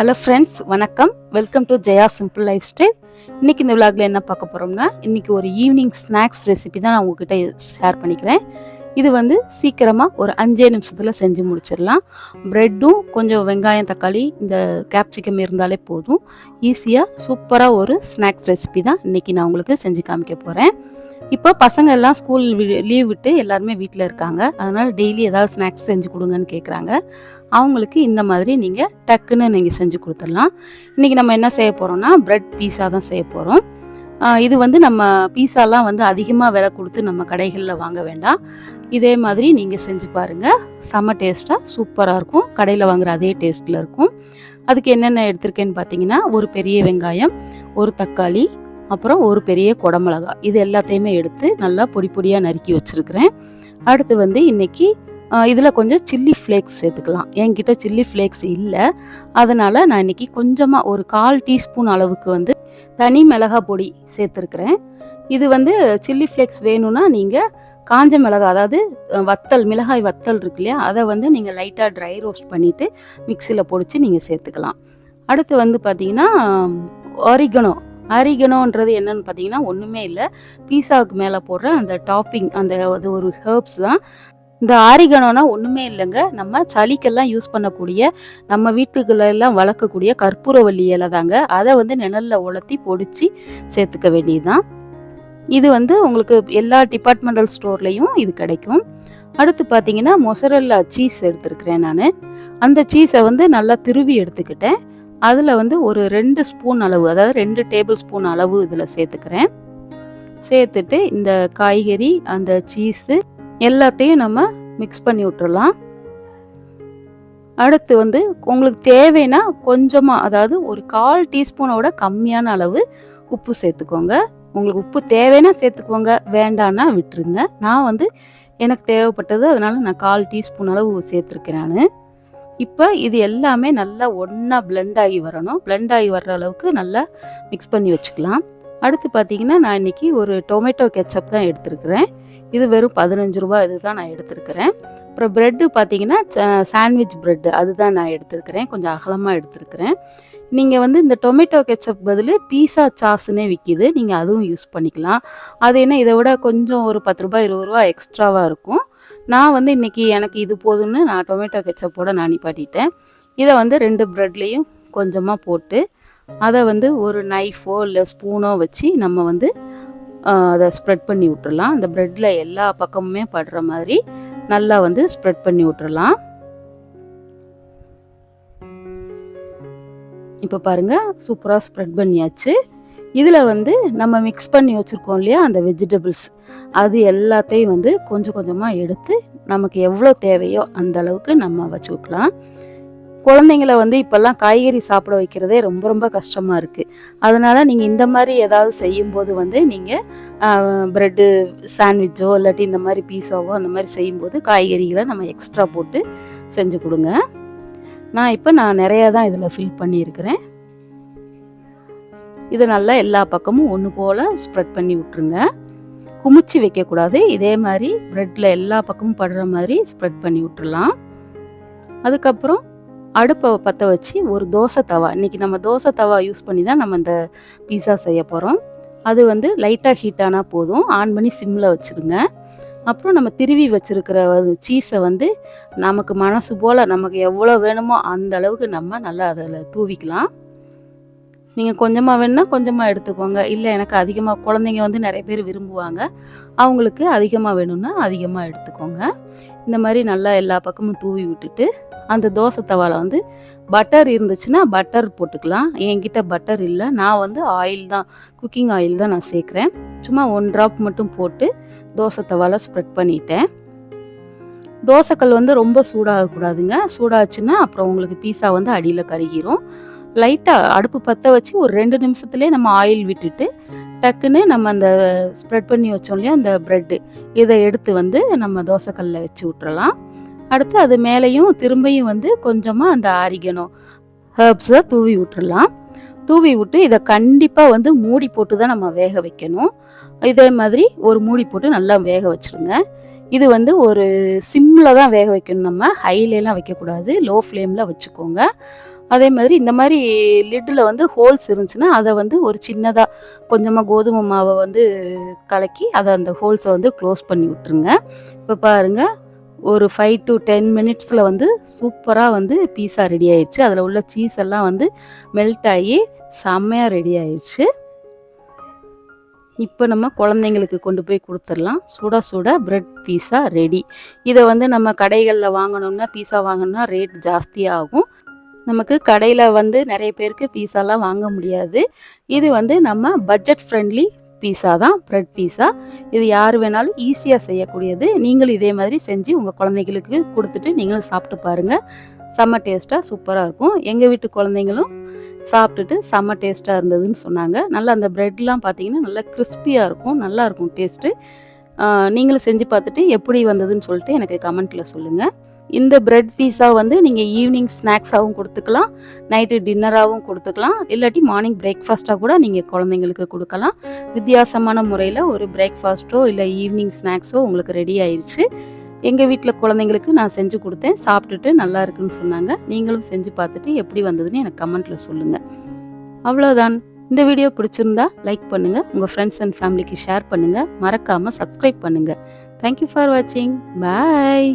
Hello friends வணக்கம். Welcome to Jaya simple life style இன்றைக்கி இந்த விளாக்ல என்ன பார்க்க போகிறோம்னா இன்றைக்கி ஒரு ஈவினிங் ஸ்நாக்ஸ் ரெசிபி தான் நான் உங்ககிட்ட ஷேர் பண்ணிக்கிறேன். இது வந்து சீக்கிரமாக ஒரு அஞ்சே நிமிஷத்தில் செஞ்சு முடிச்சிடலாம். ப்ரெட்டும் கொஞ்சம் வெங்காயம் தக்காளி இந்த கேப்சிகம் இருந்தாலே போதும். ஈஸியாக சூப்பராக ஒரு ஸ்நாக்ஸ் ரெசிபி தான் இன்றைக்கி நான் உங்களுக்கு செஞ்சு காமிக்க போகிறேன் இப்போ பசங்க எல்லாம் ஸ்கூல் லீவ் விட்டு எல்லாருமே வீட்டில் இருக்காங்க. அதனால் டெய்லி ஏதாவது ஸ்நாக்ஸ் செஞ்சு கொடுங்கன்னு கேட்குறாங்க அவங்களுக்கு இந்த மாதிரி நீங்கள் டக்குன்னு நீங்கள் செஞ்சு கொடுத்துடலாம். இன்றைக்கி நம்ம என்ன செய்ய போகிறோம்னா ப்ரெட் பீஸா தான் செய்ய போகிறோம் இது வந்து நம்ம பீஸாலாம் வந்து அதிகமாக விலை கொடுத்து நம்ம கடைகளில் வாங்க வேண்டாம். இதே மாதிரி நீங்கள் செஞ்சு பாருங்கள் செம்ம டேஸ்ட்டாக சூப்பராக இருக்கும். கடையில் வாங்குற அதே டேஸ்ட்டில் இருக்கும். அதுக்கு என்னென்ன எடுத்திருக்கேன்னு பார்த்தீங்கன்னா ஒரு பெரிய வெங்காயம் ஒரு தக்காளி அப்புறம் ஒரு பெரிய குடமிளகா. இது எல்லாத்தையுமே எடுத்து நல்லா பொடி பொடியாக நறுக்கி வச்சுருக்கிறேன். அடுத்து வந்து இன்றைக்கி இதில் கொஞ்சம் சில்லி ஃப்ளேக்ஸ் சேர்த்துக்கலாம். என்கிட்ட சில்லி ஃப்ளேக்ஸ் இல்லை. அதனால் நான் இன்றைக்கி கொஞ்சமாக ஒரு கால் டீஸ்பூன் அளவுக்கு வந்து தனி மிளகா பொடி சேர்த்துருக்குறேன். இது வந்து சில்லி ஃப்ளேக்ஸ் வேணும்னா நீங்கள் காஞ்ச மிளகா அதாவது வத்தல் மிளகாய் வத்தல் இருக்கு இல்லையா? அதை வந்து நீங்கள் லைட்டாக ட்ரை ரோஸ்ட் பண்ணிவிட்டு மிக்சியில் பொடிச்சு நீங்கள் சேர்த்துக்கலாம். அடுத்து வந்து பார்த்திங்கன்னா ஒரிகனோ அரிகனோன்றது என்னன்னு பார்த்தீங்கன்னா ஒன்றுமே இல்லை. பீஸாவுக்கு மேலே போடுற அந்த டாப்பிங் அந்த அது ஒரு ஹெர்ப்ஸ் தான். இந்த ஆரிகனோனா ஒன்றுமே இல்லைங்க. நம்ம சளிக்கெல்லாம் யூஸ் பண்ணக்கூடிய நம்ம வீட்டுக்குள்ளெல்லாம் வளர்க்கக்கூடிய கற்பூரவல்லி இலை தாங்க. அதை வந்து நிழலில் உலர்த்தி பொடிச்சு சேர்த்துக்க வேண்டியதுதான். இது வந்து உங்களுக்கு எல்லா டிபார்ட்மெண்டல் ஸ்டோர்லேயும் இது கிடைக்கும். அடுத்து பார்த்தீங்கன்னா மொசரல்லா சீஸ் எடுத்துருக்கிறேன் நான். அந்த சீஸை வந்து நல்லா திருவி எடுத்துக்கிட்டேன். அதில் வந்து ஒரு ரெண்டு ஸ்பூன் அளவு அதாவது ரெண்டு டேபிள் ஸ்பூன் அளவு இதில் சேர்த்துக்கிறேன். சேர்த்துட்டு இந்த காய்கறி அந்த சீஸு எல்லாத்தையும் நம்ம மிக்ஸ் பண்ணி விட்டுறலாம். அடுத்து வந்து உங்களுக்கு தேவைன்னா கொஞ்சமாக அதாவது ஒரு கால் டீஸ்பூனோட கம்மியான அளவு உப்பு சேர்த்துக்கோங்க. உங்களுக்கு உப்பு தேவைன்னா சேர்த்துக்கோங்க வேண்டான்னா விட்டுருங்க. நான் வந்து எனக்கு தேவைப்பட்டது அதனால் நான் கால் டீஸ்பூன் அளவு சேர்த்துருக்கேன் நான். இப்போ இது எல்லாமே நல்லா ஒன்றா பிளெண்ட் ஆகி வரணும். பிளெண்ட் ஆகி வர்ற அளவுக்கு நல்லா மிக்ஸ் பண்ணி வச்சுக்கலாம். அடுத்து பார்த்தீங்கன்னா நான் இன்னைக்கு ஒரு டொமேட்டோ கெச்சப் தான் எடுத்துருக்குறேன். இது வெறும் பதினஞ்சு ரூபா இதுதான் நான் எடுத்துருக்கிறேன். அப்புறம் ப்ரெட்டு பார்த்தீங்கன்னா சாண்ட்விச் ப்ரெட்டு அதுதான் நான் எடுத்துருக்கிறேன். கொஞ்சம் அகலமாக எடுத்திருக்கிறேன். நீங்கள் வந்து இந்த டொமேட்டோ கெச்சப் பதில் பீஸா சாஸ்னே விற்கிது நீங்கள் அதுவும் யூஸ் பண்ணிக்கலாம். அது என்ன இதை விட கொஞ்சம் ஒரு பத்து ரூபாய் இருபது ரூபா எக்ஸ்ட்ராவாக இருக்கும். நான் வந்து இன்றைக்கி எனக்கு இது போதும்னு நான் டொமேட்டோ கெச்சப்போட நான் நிப்பாட்டிட்டேன். இதை வந்து ரெண்டு ப்ரெட்லேயும் கொஞ்சமாக போட்டு அதை வந்து ஒரு நைஃபோ இல்லை ஸ்பூனோ வச்சு நம்ம வந்து அதை ஸ்ப்ரெட் பண்ணி விட்டுறலாம். அந்த ப்ரெட்டில் எல்லா பக்கமுமே படுற மாதிரி நல்லா வந்து ஸ்ப்ரெட் பண்ணி விட்டுறலாம். இப்போ பாருங்கள் சூப்பராக ஸ்ப்ரெட் பண்ணியாச்சு. இதில் வந்து நம்ம மிக்ஸ் பண்ணி வச்சுருக்கோம் இல்லையா அந்த வெஜிடபிள்ஸ் அது எல்லாத்தையும் வந்து கொஞ்சம் கொஞ்சமாக எடுத்து நமக்கு எவ்வளோ தேவையோ அந்த அளவுக்கு நம்ம வச்சுக்கலாம் குழந்தைங்கள வந்து இப்போல்லாம் காய்கறி சாப்பிட வைக்கிறதே ரொம்ப ரொம்ப கஷ்டமாக இருக்குது அதனால் நீங்கள் இந்த மாதிரி ஏதாவது செய்யும்போது வந்து நீங்கள் ப்ரெட்டு சாண்ட்விச்சோ இல்லாட்டி இந்த மாதிரி பீஸாவோ அந்த மாதிரி செய்யும்போது காய்கறிகளை நம்ம எக்ஸ்ட்ரா போட்டு செஞ்சு கொடுங்க. நான் இப்போ நான் நிறையா தான் இதில் ஃபில் பண்ணியிருக்கிறேன். இதை நல்லா எல்லா பக்கமும் ஒன்று போல் ஸ்ப்ரெட் பண்ணி விட்ருங்க குமிச்சு வைக்கக்கூடாது. இதே மாதிரி ப்ரெட்டில் எல்லா பக்கமும் படுற மாதிரி ஸ்ப்ரெட் பண்ணி விட்டுடலாம் அதுக்கப்புறம் அடுப்பை பற்ற வச்சு ஒரு தோசை தவா. இன்றைக்கி நம்ம தோசை தவா யூஸ் பண்ணி தான் நம்ம இந்த பீஸா செய்ய போகிறோம் அது வந்து லைட்டாக ஹீட் ஆனால் போதும். ஆன் பண்ணி சிம்மில் வச்சுருங்க. அப்புறம் நம்ம திருவி வச்சுருக்கிற சீஸை வந்து நமக்கு மனசு போல் நமக்கு எவ்வளோ வேணுமோ அந்த அளவுக்கு நம்ம நல்லா அதில் தூவிக்கலாம். நீங்கள் கொஞ்சமாக வேணும்னா கொஞ்சமாக எடுத்துக்கோங்க. இல்லை எனக்கு அதிகமாக குழந்தைங்க வந்து நிறைய பேர் விரும்புவாங்க. அவங்களுக்கு அதிகமாக வேணும்னா அதிகமாக எடுத்துக்கோங்க. இந்த மாதிரி நல்லா எல்லா பக்கமும் தூவி விட்டுட்டு அந்த தோசை தவாவில் வந்து பட்டர் இருந்துச்சுன்னா பட்டர் போட்டுக்கலாம். என்கிட்ட பட்டர் இல்லை. நான் வந்து ஆயில் தான் குக்கிங் ஆயில் தான் நான் சேர்க்குறேன். சும்மா ஒன் ட்ராப் மட்டும் போட்டு தோசை தவாவில் ஸ்ப்ரெட் பண்ணிட்டேன். தோசைக்கல் வந்து ரொம்ப சூடாகக்கூடாதுங்க. சூடாச்சுன்னா அப்புறம் உங்களுக்கு பீஸா வந்து அடியில் கருகிரும். லைட்டாக அடுப்பு பற்ற வச்சு ஒரு ரெண்டு நிமிஷத்துலேயே நம்ம ஆயில் விட்டுட்டு டக்குன்னு நம்ம அந்த ஸ்ப்ரெட் பண்ணி வச்சோம் இல்லையா அந்த ப்ரெட்டு இதை எடுத்து வந்து நம்ம தோசைக்கல்லில் வச்சு விட்டுறலாம் அடுத்து அது மேலேயும் திரும்பியும் வந்து கொஞ்சமாக அந்த ஆரிகனோ ஹர்ப்ஸை தூவி விட்டுறலாம் தூவி விட்டு இதை கண்டிப்பாக வந்து மூடி போட்டு தான் நம்ம வேக வைக்கணும். இதே மாதிரி ஒரு மூடி போட்டு நல்லா வேக வச்சுருங்க. இது வந்து ஒரு சிம்மில் தான் வேக வைக்கணும் நம்ம. ஹைலெலாம் வைக்கக்கூடாது. லோ ஃப்ளேமில் வச்சுக்கோங்க. அதே மாதிரி இந்த மாதிரி லிட்டில் வந்து ஹோல்ஸ் இருந்துச்சுன்னா அதை வந்து ஒரு சின்னதாக கொஞ்சமாக கோதுமை மாவை வந்து கலக்கி அதை அந்த ஹோல்ஸை வந்து க்ளோஸ் பண்ணி விட்டுருங்க. இப்போ பாருங்கள் ஒரு ஃபைவ் டு டென் மினிட்ஸில் வந்து சூப்பராக வந்து பீஸா ரெடி ஆயிடுச்சு. அதில் உள்ள சீஸ் எல்லாம் வந்து மெல்ட் ஆகி செம்மையாக ரெடி ஆயிடுச்சு. இப்போ நம்ம குழந்தைங்களுக்கு கொண்டு போய் கொடுத்துடலாம். சுட சுட பிரெட் பீஸா ரெடி. இதை வந்து நம்ம கடைகளில் வாங்கணும்னா பீஸா வாங்கணும்னா ரேட் ஜாஸ்தியாகும். நமக்கு கடையில் வந்து நிறைய பேருக்கு பீஸாலாம் வாங்க முடியாது. இது வந்து நம்ம பட்ஜெட் ஃப்ரெண்ட்லி பீஸா தான் ப்ரெட் பீஸா இது யார் வேணாலும் ஈஸியாக செய்யக்கூடியது. நீங்களும் இதே மாதிரி செஞ்சு உங்கள் குழந்தைங்களுக்கு கொடுத்துட்டு நீங்களும் சாப்பிட்டு பாருங்கள் செம்ம டேஸ்ட்டாக சூப்பராக இருக்கும். எங்கள் வீட்டு குழந்தைங்களும் சாப்பிட்டுட்டு செம்ம டேஸ்ட்டாக இருந்ததுன்னு சொன்னாங்க. நல்லா அந்த ப்ரெட்லாம் பார்த்தீங்கன்னா நல்லா கிறிஸ்பியாக இருக்கும். நல்லா இருக்கும் டேஸ்ட்டு நீங்களும் செஞ்சு பார்த்துட்டு எப்படி வந்ததுன்னு சொல்லிட்டு எனக்கு கமெண்ட்டில் சொல்லுங்கள் இந்த பிரெட் பீஸா வந்து நீங்கள் ஈவினிங் ஸ்நாக்ஸாகவும் கொடுத்துக்கலாம் நைட்டு டின்னராகவும் கொடுத்துக்கலாம் இல்லாட்டி மார்னிங் பிரேக்ஃபாஸ்ட்டாக கூட நீங்கள் குழந்தைங்களுக்கு கொடுக்கலாம். வித்தியாசமான முறையில் ஒரு பிரேக்ஃபாஸ்ட்டோ இல்லை ஈவினிங் ஸ்நாக்ஸோ உங்களுக்கு ரெடி ஆயிடுச்சு எங்கள் வீட்டில் குழந்தைங்களுக்கு நான் செஞ்சு கொடுத்தேன் சாப்பிட்டுட்டு நல்லா இருக்குன்னு சொன்னாங்க. நீங்களும் செஞ்சு பார்த்துட்டு எப்படி வந்ததுன்னு எனக்கு கமெண்ட்டில் சொல்லுங்கள் அவ்வளோதான் இந்த வீடியோ பிடிச்சிருந்தா லைக் பண்ணுங்கள் உங்கள் ஃப்ரெண்ட்ஸ் அண்ட் ஃபேமிலிக்கு ஷேர் பண்ணுங்கள் மறக்காமல் சப்ஸ்கிரைப் பண்ணுங்கள் தேங்க்யூ ஃபார் வாட்சிங் பாய்